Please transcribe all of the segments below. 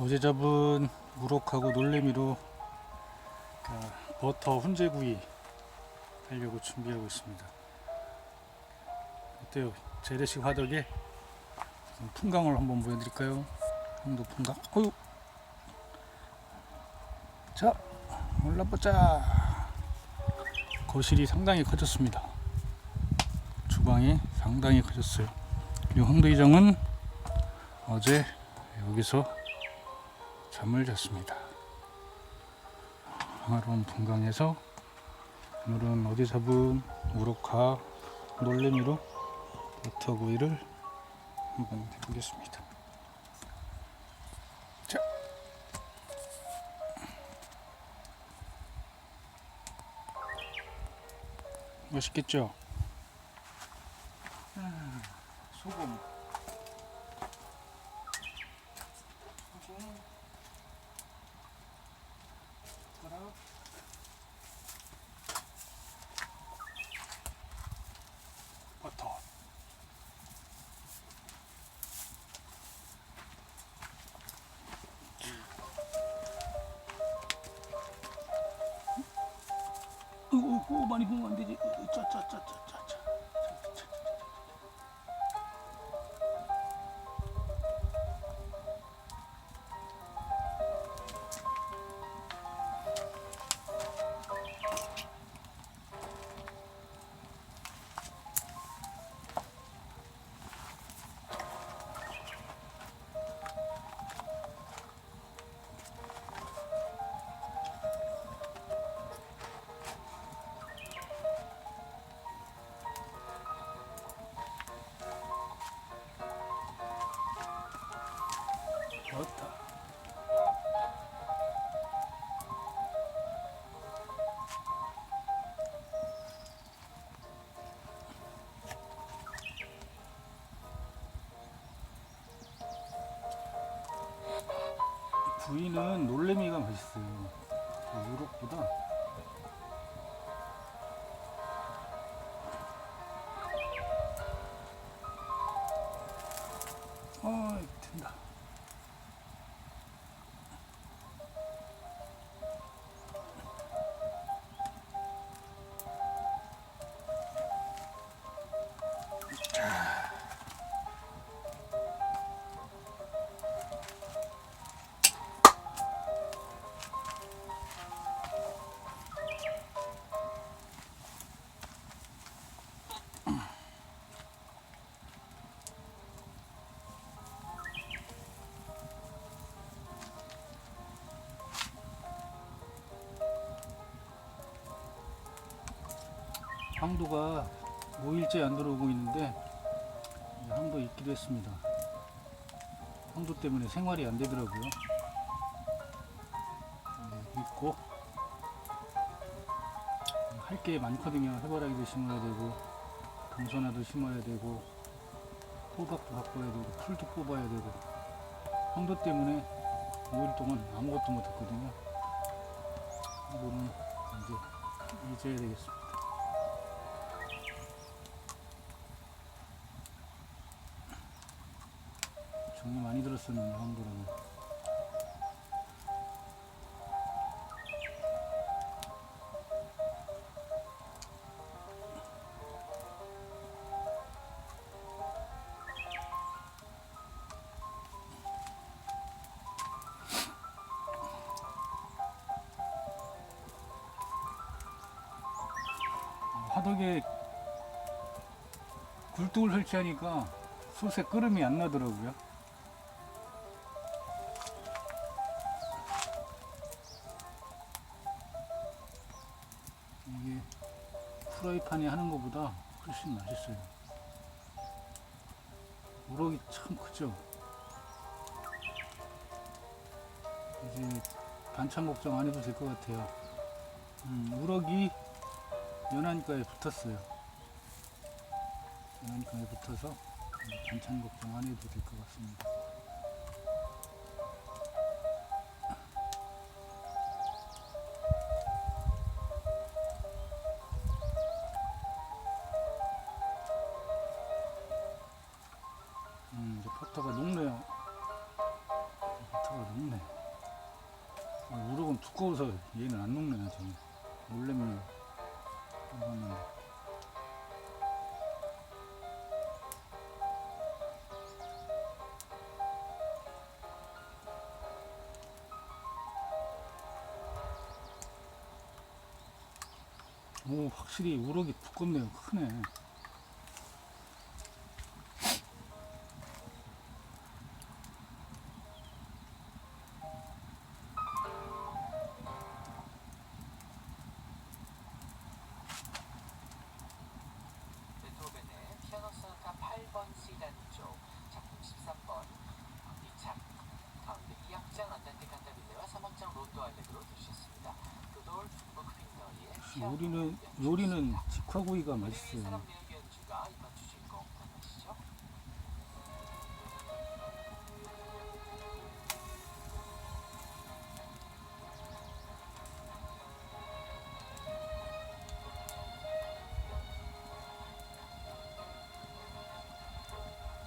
어제 잡은 우럭하고 놀래미로 아, 버터 훈제구이 하려고 준비하고 있습니다. 어때요? 재래식 화덕에 풍광을 한번 보여드릴까요? 한도 풍광. 어유. 자, 올라보자. 거실이 상당히 커졌습니다. 주방이 상당히 커졌어요. 그리고 황도이정은 어제 여기서 잠을 잤습니다. 항아로운 분강에서 오늘은 어디 잡은 우럭과 놀래미로 버터구이를 한번 해보겠습니다. 자, 맛있겠죠? 음. 소금. 많이 부으면 안 되지. 짜짜 부위는 놀래미가 맛있어요. 유럽보다 황도가 5일째 안 들어오고 있는데 황도 있기도 했습니다. 황도 때문에 생활이 안 되더라고요. 네, 있고 할 게 많거든요. 해바라기도 심어야 되고 동서나도 심어야 되고 호박도 바꿔야 되고 풀도 뽑아야 되고 황도 때문에 5일 동안 아무것도 못 했거든요. 이거는 이제 잊어야 되겠습니다. 정리 많이 들었었는데 황도라는 화덕에 굴뚝을 설치하니까 솥에 끓음이 안 나더라고요. 프라이팬에 하는 것보다 훨씬 맛있어요. 우럭이 참 크죠. 이제 반찬 걱정 안 해도 될 것 같아요. 음, 우럭이 연안가에 붙었어요. 연안가에 붙어서 반찬 걱정 안 해도 될 것 같습니다. 버터가 녹네요. 버터가 어, 녹네. 아, 우럭은 두꺼워서 얘는 안 녹네, 아직. 놀래면 녹았는데. 오, 확실히 우럭이 두껍네요. 크네. 요리는, 요리는 직화구이가 맛있어요. 만나시죠?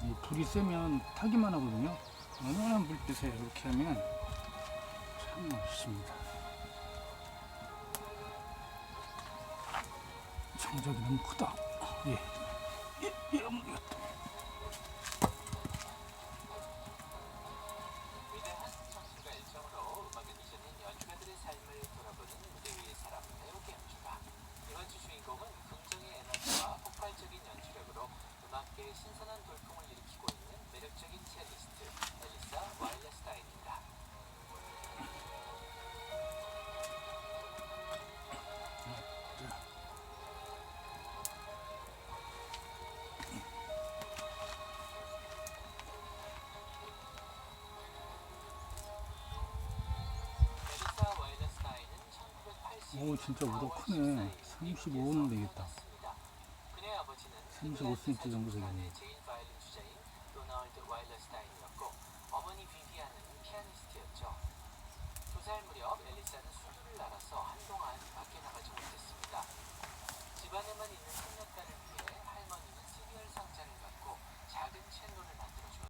이 불이 세면 타기만 하거든요. 어느 불빛에 이렇게 하면 참 맛있습니다. 장작이 너무 크다. 예. 예, 예. 위 오, 진짜 우럭 크네. 35는 되겠다. 그녀의 아버지는 35cm 정도 되겠네.